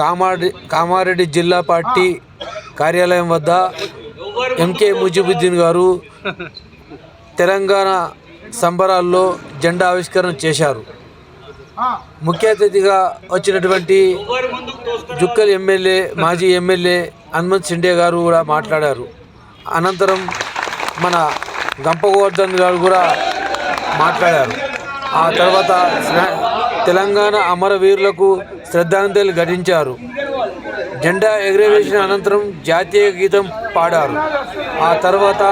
కామారెడ్డి కామారెడ్డి జిల్లా పార్టీ కార్యాలయం వద్ద ఎంకే ముజిబుద్దీన్ గారు తెలంగాణ సంబరాల్లో జెండా ఆవిష్కరణ చేశారు. ముఖ్య అతిథిగా వచ్చినటువంటి జుక్కల్ ఎమ్మెల్యే మాజీ ఎమ్మెల్యే హనుమంత్ సిండే గారు కూడా మాట్లాడారు. అనంతరం మన గంపగోవర్ధన్ గారు కూడా మాట్లాడారు. ఆ తర్వాత తెలంగాణ అమరవీరులకు శ్రద్ధాంజలి ఘటించారు. జెండా ఎగురవేసిన అనంతరం జాతీయ గీతం పాడారు. ఆ తర్వాత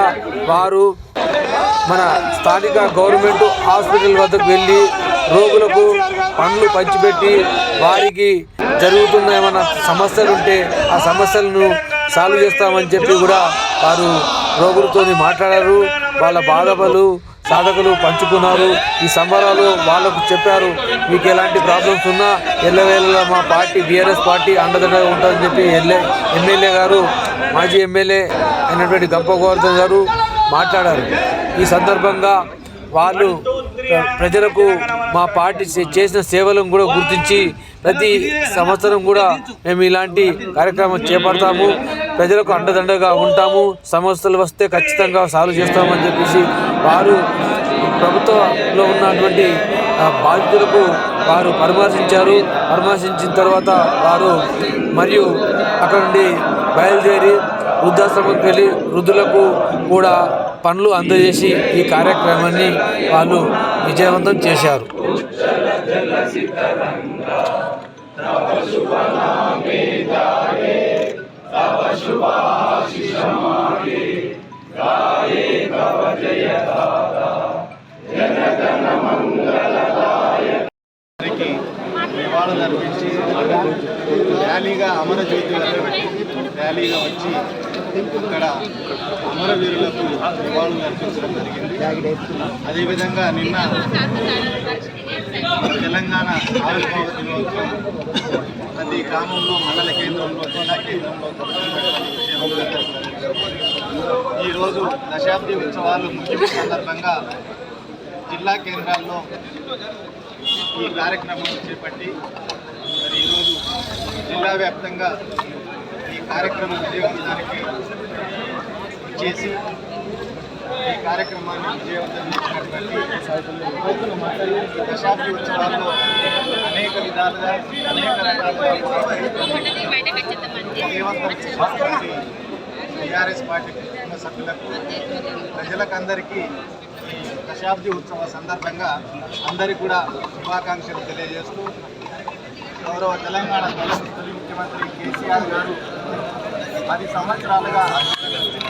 వారు మన స్థానిక గవర్నమెంట్ హాస్పిటల్ వద్దకు వెళ్ళి రోగులకు పండ్లు పంచిపెట్టి వారికి జరుగుతున్న ఏమైనా సమస్యలు ఉంటే ఆ సమస్యలను సాల్వ్ చేస్తామని చెప్పి కూడా వారు రోగులతో మాట్లాడారు. వాళ్ళ బాధలు సాధకులు పంచుకున్నారు. ఈ సంబరాలు వాళ్ళకు చెప్పారు. మీకు ఎలాంటి ప్రాబ్లమ్స్ ఉన్నా ఎల్లవేళలా మా పార్టీ బీఆర్ఎస్ పార్టీ అండదండగా ఉంటుందని చెప్పి ఎల్ఏ ఎమ్మెల్యే గారు మాజీ ఎమ్మెల్యే అయినటువంటి గంప గోవర్ధన్ గారు మాట్లాడారు. ఈ సందర్భంగా వాళ్ళు ప్రజలకు మా పార్టీ చేసిన సేవలను కూడా గుర్తించి ప్రతి సంవత్సరం కూడా మేము ఇలాంటి కార్యక్రమం చేపడతాము. ప్రజలకు అండదండగా ఉంటాము. సమస్యలు వస్తే ఖచ్చితంగా సాల్వ్ చేస్తామని చెప్పేసి వారు ప్రభుత్వంలో ఉన్నటువంటి బాధితులకు వారు పరామర్శించారు. పరామర్శించిన తర్వాత వారు మరియు అక్కడ నుండి బయలుదేరి వృద్ధాశ్రమంకి వెళ్ళి వృద్ధులకు కూడా పనులు అందజేసి ఈ కార్యక్రమాన్ని వాళ్ళు విజయవంతం చేశారు. వారికి నివాళులు అర్పించి ర్యాలీగా అమరజ్యోతి ర్యాలీగా వచ్చి అక్కడ అమరవీరులకు నివాళులు అర్పించడం జరిగింది. అదేవిధంగా నిన్న తెలంగాణ ఆవిర్భావ దినోత్సవం ప్రతి గ్రామంలో మండల కేంద్రంలో జిల్లా కేంద్రంలో ఈరోజు దశాబ్ది ఉత్సవాలు ముగింపు సందర్భంగా జిల్లా కేంద్రాల్లో ఈ కార్యక్రమం చేపట్టి మరి ఈరోజు జిల్లా వ్యాప్తంగా ఈ కార్యక్రమం విజయవంతానికి చేసి ఈ కార్యక్రమాన్ని విజయవంతం చేసినటువంటి దశాబ్ది ఉత్సవాల్లో అనేక విధాలుగా అనేక రకాలుగా టీఆర్ఎస్ పార్టీ కుటుంబ సభ్యులకు ప్రజలకందరికీ దశాబ్ది ఉత్సవ సందర్భంగా అందరికీ కూడా శుభాకాంక్షలు తెలియజేస్తూ గౌరవ తెలంగాణ తొలి ముఖ్యమంత్రి కేసీఆర్ గారు పది సంవత్సరాలుగా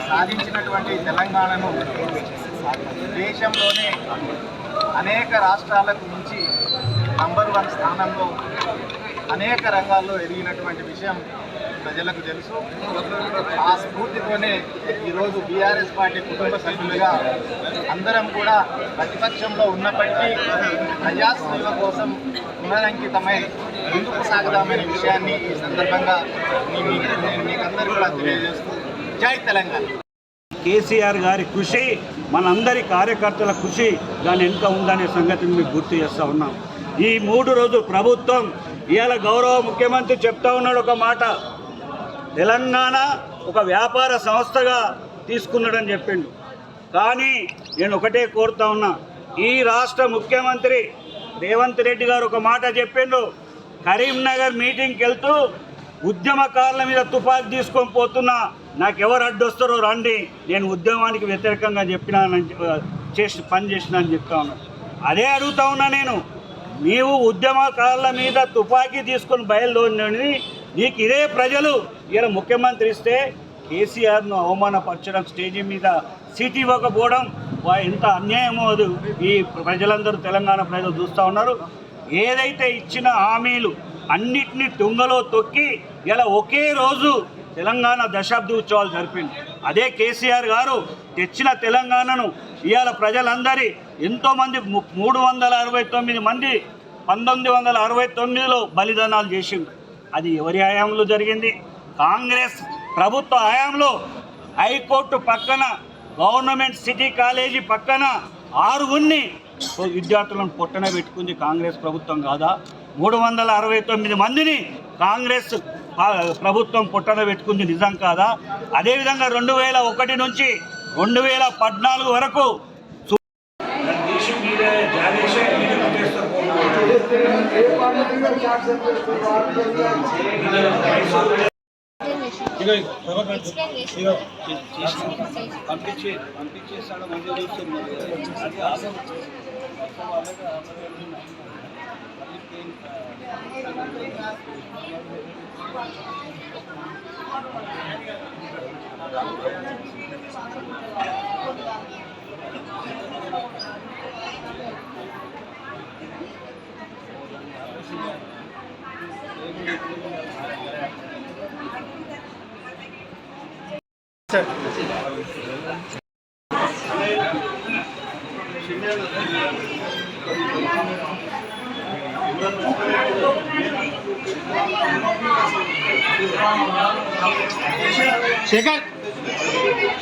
సాధించినటువంటి తెలంగాణను దేశంలోనే అనేక రాష్ట్రాలకు మించి నంబర్ వన్ స్థానంలో అనేక రంగాల్లో ఎదిగినటువంటి విషయం ప్రజలకు తెలుసు. ఆ స్ఫూర్తితోనే ఈరోజు బీఆర్ఎస్ పార్టీ కుటుంబ సభ్యులుగా అందరం కూడా ప్రతిపక్షంలో ఉన్నప్పటికీ ప్రజాస్వామ్యం కోసం పునరంకితమై ముందుకు సాగుదామనే విషయాన్ని ఈ సందర్భంగా మీకందరూ కూడా తెలియజేస్తూ జై తెలంగాణ. కేసీఆర్ గారి కృషి మనందరి కార్యకర్తల కృషి దాని ఎంత ఉందనే సంగతిని మీకు గుర్తు చేస్తూ ఉన్నాం. ఈ మూడు రోజు ప్రభుత్వం ఇవాళ గౌరవ ముఖ్యమంత్రి చెప్తా ఉన్నాడు ఒక మాట. తెలంగాణ ఒక వ్యాపార సంస్థగా తీసుకున్నాడని చెప్పిండు. కానీ నేను ఒకటే కోరుతా ఉన్నా ఈ రాష్ట్ర ముఖ్యమంత్రి రేవంత్ రెడ్డి గారు ఒక మాట చెప్పిండు కరీంనగర్ మీటింగ్కి వెళ్తూ ఉద్యమకారుల మీద తుపాకీ తీసుకొని పోతున్నా నాకు ఎవరు అడ్డొస్తారో రండి నేను ఉద్యమానికి వ్యతిరేకంగా చెప్పినానని చేసి పని చేసిన అని చెప్తా ఉన్నా. అదే అడుగుతా ఉన్నా నేను నీవు ఉద్యమకారుల మీద తుపాకీ తీసుకొని బయలుదేరి నీకు ఇదే ప్రజలు. ఈయన ముఖ్యమంత్రి ఇస్తే కేసీఆర్ను అవమానపరచడం స్టేజ్ మీద సీట్ ఇవ్వకపోవడం వా ఎంత అన్యాయమో అది. ఈ ప్రజలందరూ తెలంగాణ ప్రజలు చూస్తూ ఉన్నారు. ఏదైతే ఇచ్చిన హామీలు అన్నిటినీ తుంగలో తొక్కి ఇలా ఒకే రోజు తెలంగాణ దశాబ్ది ఉత్సవాలు జరిపింది. అదే కేసీఆర్ గారు తెచ్చిన తెలంగాణను ఇవాళ ప్రజలందరి ఎంతోమంది మూడు వందల అరవై తొమ్మిది మంది పంతొమ్మిది వందల అరవై తొమ్మిదిలో బలిదానాలు చేసింది అది ఎవరి హయాంలో జరిగింది? కాంగ్రెస్ ప్రభుత్వ హయాంలో. హైకోర్టు పక్కన గవర్నమెంట్ సిటీ కాలేజీ పక్కన ఆరుగురిని విద్యార్థులను పొట్టన పెట్టుకుంది కాంగ్రెస్ ప్రభుత్వం కాదా? మూడు వందల అరవై తొమ్మిది మందిని కాంగ్రెస్ ప్రభుత్వం పుట్టన పెట్టుకుంది నిజం కాదా? అదేవిధంగా రెండు వేల ఒకటి నుంచి రెండు వేల పద్నాలుగు వరకు పంపించి పంపించేస్తాడు మంచిగా చూస్తున్నారు 嗯好的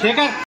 好的